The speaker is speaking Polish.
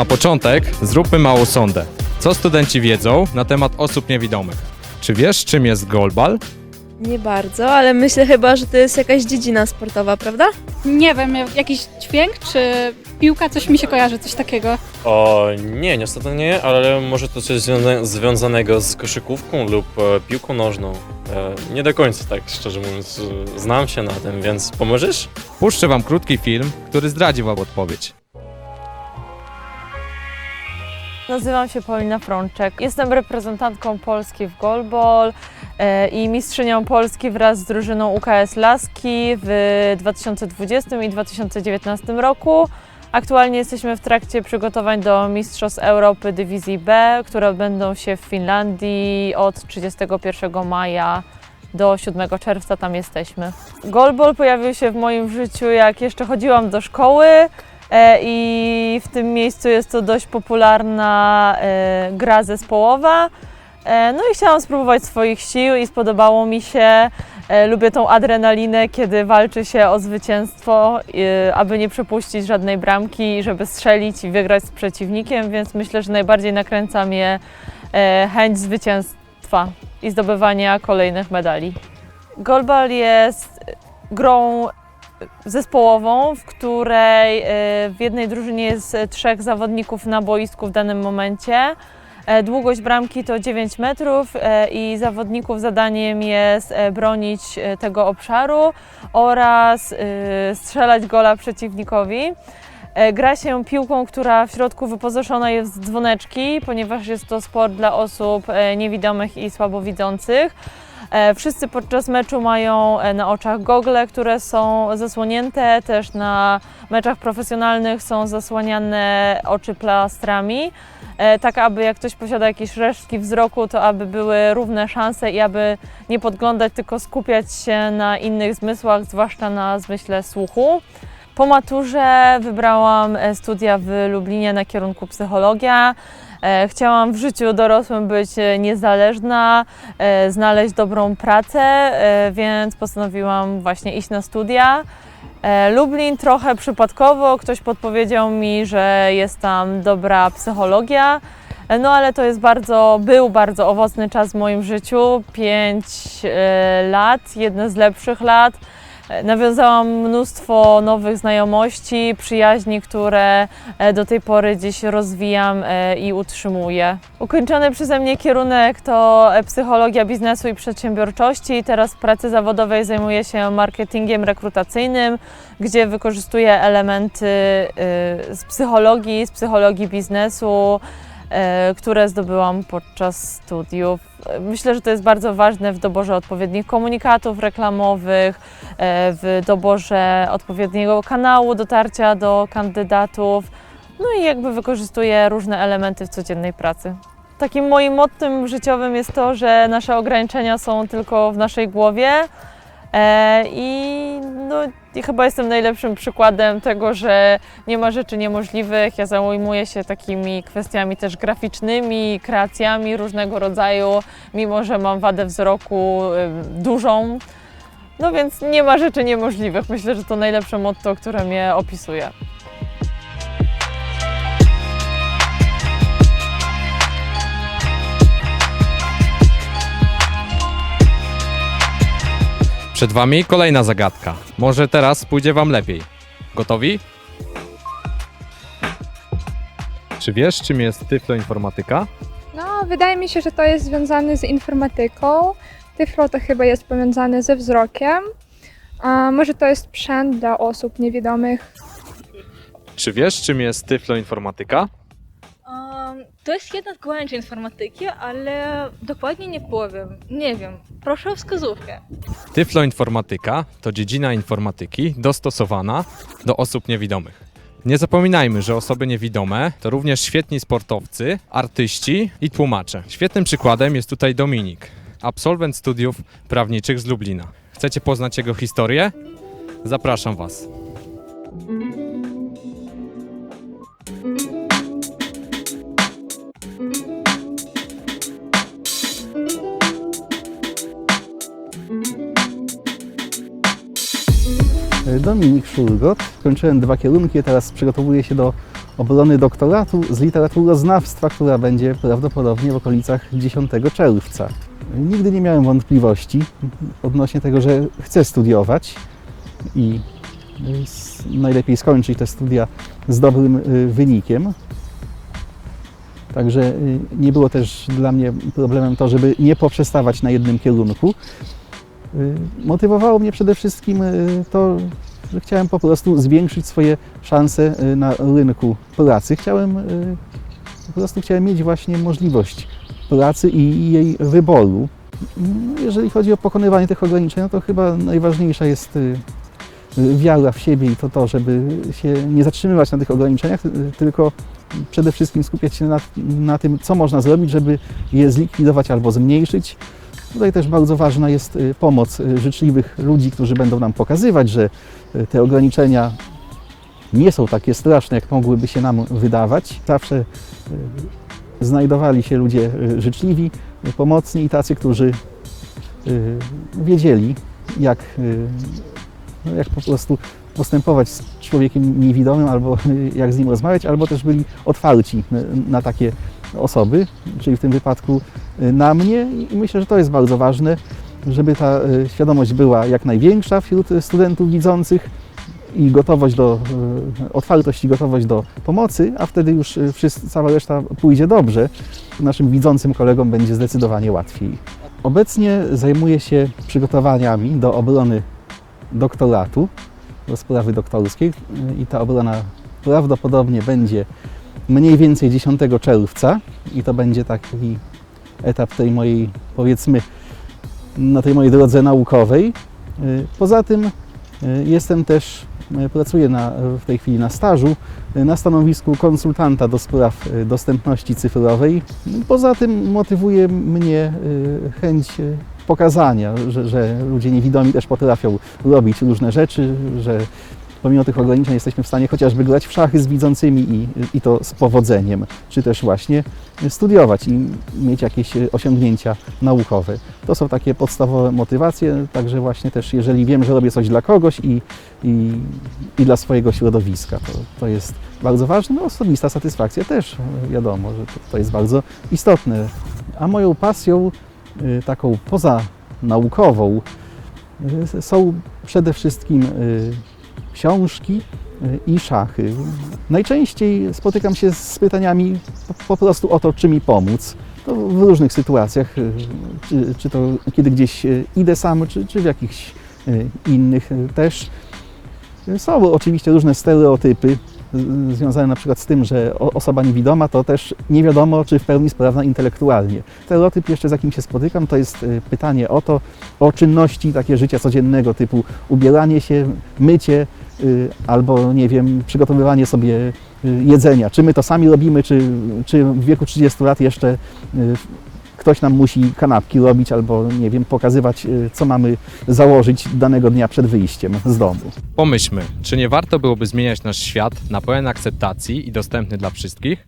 Na początek zróbmy małą sondę. Co studenci wiedzą na temat osób niewidomych? Czy wiesz, czym jest goalball? Nie bardzo, ale myślę chyba, że to jest jakaś dziedzina sportowa, prawda? Nie wiem, jakiś dźwięk czy piłka, coś mi się kojarzy, coś takiego. O nie, niestety nie, ale może to coś związa- związanego z koszykówką lub e, piłką nożną. E, nie do końca tak, szczerze mówiąc, e, znam się na tym, więc pomożesz? Puszczę wam krótki film, który zdradzi wam odpowiedź. Nazywam się Paulina Frączek. Jestem reprezentantką Polski w goalball e, i mistrzynią Polski wraz z drużyną UKS Laski w 2020 i 2019 roku. Aktualnie jesteśmy w trakcie przygotowań do Mistrzostw Europy Dywizji B, które odbędą się w Finlandii od 31 maja do 7 czerwca tam jesteśmy. Goalball pojawił się w moim życiu jak jeszcze chodziłam do szkoły. E, i w tym miejscu jest to dość popularna e, gra zespołowa. E, No i chciałam spróbować swoich sił i spodobało mi się. Lubię tą adrenalinę, kiedy walczy się o zwycięstwo, aby nie przepuścić żadnej bramki, żeby strzelić i wygrać z przeciwnikiem, więc myślę, że najbardziej nakręca mnie chęć zwycięstwa i zdobywania kolejnych medali. Golbal jest grą zespołową, w której e, w jednej drużynie jest trzech zawodników na boisku w danym momencie. E, Długość bramki to 9 metrów e, i zawodników zadaniem jest e, bronić tego obszaru oraz e, strzelać gola przeciwnikowi. Gra się piłką, która w środku wyposażona jest w dzwoneczki, ponieważ jest to sport dla osób niewidomych i słabowidzących. E, Wszyscy podczas meczu mają e, na oczach gogle, które są zasłonięte. Też na meczach profesjonalnych są zasłaniane oczy plastrami, e, tak aby jak ktoś posiada jakieś resztki wzroku, to aby były równe szanse i aby nie podglądać, tylko skupiać się na innych zmysłach, zwłaszcza na zmyśle słuchu. Po maturze wybrałam studia w Lublinie na kierunku psychologia. E, Chciałam w życiu dorosłym być e, niezależna, e, znaleźć dobrą pracę, więc postanowiłam właśnie iść na studia. Lublin trochę przypadkowo, ktoś podpowiedział mi, że jest tam dobra psychologia. No ale to jest bardzo, był bardzo owocny czas w moim życiu, 5 lat, jedne z lepszych lat. E, Nawiązałam mnóstwo nowych znajomości, przyjaźni, które e, do tej pory dziś rozwijam e, i utrzymuję. Ukończony przeze mnie kierunek to psychologia biznesu i przedsiębiorczości. Teraz w pracy zawodowej zajmuję się marketingiem rekrutacyjnym, gdzie wykorzystuję elementy y, z psychologii, z psychologii biznesu, które zdobyłam podczas studiów. E, Myślę, że to jest bardzo ważne w doborze odpowiednich komunikatów reklamowych, e, w doborze odpowiedniego kanału dotarcia do kandydatów, no i jakby wykorzystuję różne elementy w codziennej pracy. Takim moim mottem życiowym jest to, że nasze ograniczenia są tylko w naszej głowie. E, I, no, chyba jestem najlepszym przykładem tego, że nie ma rzeczy niemożliwych. Ja zajmuję się takimi kwestiami też graficznymi, kreacjami różnego rodzaju, mimo że mam wadę wzroku y, dużą. No więc nie ma rzeczy niemożliwych. Myślę, że to najlepsze motto, które mnie opisuje. Przed wami kolejna zagadka. Może teraz pójdzie wam lepiej. Gotowi? Czy wiesz, czym jest tyfloinformatyka? No, wydaje mi się, że to jest związane z informatyką. Tyflo to chyba jest powiązane ze wzrokiem. A może to jest sprzęt dla osób niewidomych. Czy wiesz, czym jest tyfloinformatyka? To jest jedna z głębi informatyki, ale dokładnie nie powiem. Nie wiem. Proszę o wskazówkę. Tyfloinformatyka to dziedzina informatyki dostosowana do osób niewidomych. Nie zapominajmy, że osoby niewidome to również świetni sportowcy, artyści i tłumacze. Świetnym przykładem jest tutaj Dominik, absolwent studiów prawniczych z Lublina. Chcecie poznać jego historię? Zapraszam Was. Dominik Szulgot. Skończyłem dwa kierunki, teraz przygotowuję się do obrony doktoratu z literaturoznawstwa, która będzie prawdopodobnie w okolicach 10 czerwca. Nigdy nie miałem wątpliwości odnośnie tego, że chcę studiować i s- najlepiej skończyć te studia z dobrym y, wynikiem. Także nie było też dla mnie problemem to, żeby nie poprzestawać na jednym kierunku. Y, Motywowało mnie przede wszystkim y, to, że chciałem po prostu zwiększyć swoje szanse y, na rynku pracy. Chciałem po prostu chciałem mieć właśnie możliwość pracy i jej wyboru. No, Jeżeli chodzi o pokonywanie tych ograniczeń, no to chyba najważniejsza jest wiara w siebie i to to, żeby się nie zatrzymywać na tych ograniczeniach, tylko przede wszystkim skupiać się na, na tym, co można zrobić, żeby je zlikwidować albo zmniejszyć. Tutaj też bardzo ważna jest y, pomoc y, życzliwych ludzi, którzy będą nam pokazywać, że y, te ograniczenia nie są takie straszne, jak mogłyby się nam wydawać. Zawsze znajdowali się ludzie życzliwi, pomocni i tacy, którzy wiedzieli, jak, no, jak po prostu postępować z człowiekiem niewidomym, albo jak z nim rozmawiać, albo też byli otwarci na, takie osoby, czyli w tym wypadku na mnie i myślę, że to jest bardzo ważne, żeby ta y, świadomość była jak największa wśród y, studentów widzących i gotowość do, y, otwartość i gotowość do pomocy, a wtedy już y, wszyscy, cała reszta pójdzie dobrze. Naszym widzącym kolegom będzie zdecydowanie łatwiej. Obecnie zajmuję się przygotowaniami do obrony doktoratu, do sprawy doktorskiej y, i ta obrona prawdopodobnie będzie mniej więcej 10 czerwca i to będzie taki etap tej mojej, powiedzmy, na tej mojej drodze naukowej. Y, Poza tym y, jestem też, y, pracuję na, w tej chwili na stażu na stanowisku konsultanta do spraw dostępności cyfrowej. Poza tym motywuje mnie chęć pokazania, że, że ludzie niewidomi też potrafią robić różne rzeczy, że pomimo tych ograniczeń jesteśmy w stanie chociażby grać w szachy z widzącymi i, i to z powodzeniem, czy też właśnie studiować i mieć jakieś osiągnięcia naukowe. To są takie podstawowe motywacje, także właśnie też jeżeli wiem, że robię coś dla kogoś i, i, i dla swojego środowiska, to, to jest bardzo ważne. No, osobista satysfakcja też, wiadomo, że to, to jest bardzo istotne. A moją pasją y, taką pozanaukową y, są przede wszystkim y, książki y, i szachy. Najczęściej spotykam się z pytaniami po, prostu o to, czy mi pomóc. To w różnych sytuacjach, y, czy, czy to kiedy gdzieś y, idę sam, czy, czy w jakichś innych też. Są oczywiście różne stereotypy związane na przykład z tym, że osoba niewidoma to też nie wiadomo, czy w pełni sprawna intelektualnie. Stereotyp jeszcze z jakim się spotykam, to jest y, pytanie o to, o czynności takie życia codziennego typu ubieranie się, mycie y, albo nie wiem, przygotowywanie sobie y, jedzenia. Czy my to sami robimy, czy, czy w wieku 30 lat jeszcze ktoś nam musi kanapki robić albo nie wiem, pokazywać y, co mamy założyć danego dnia przed wyjściem z domu. Pomyślmy, czy nie warto byłoby zmieniać nasz świat na pełen akceptacji i dostępny dla wszystkich?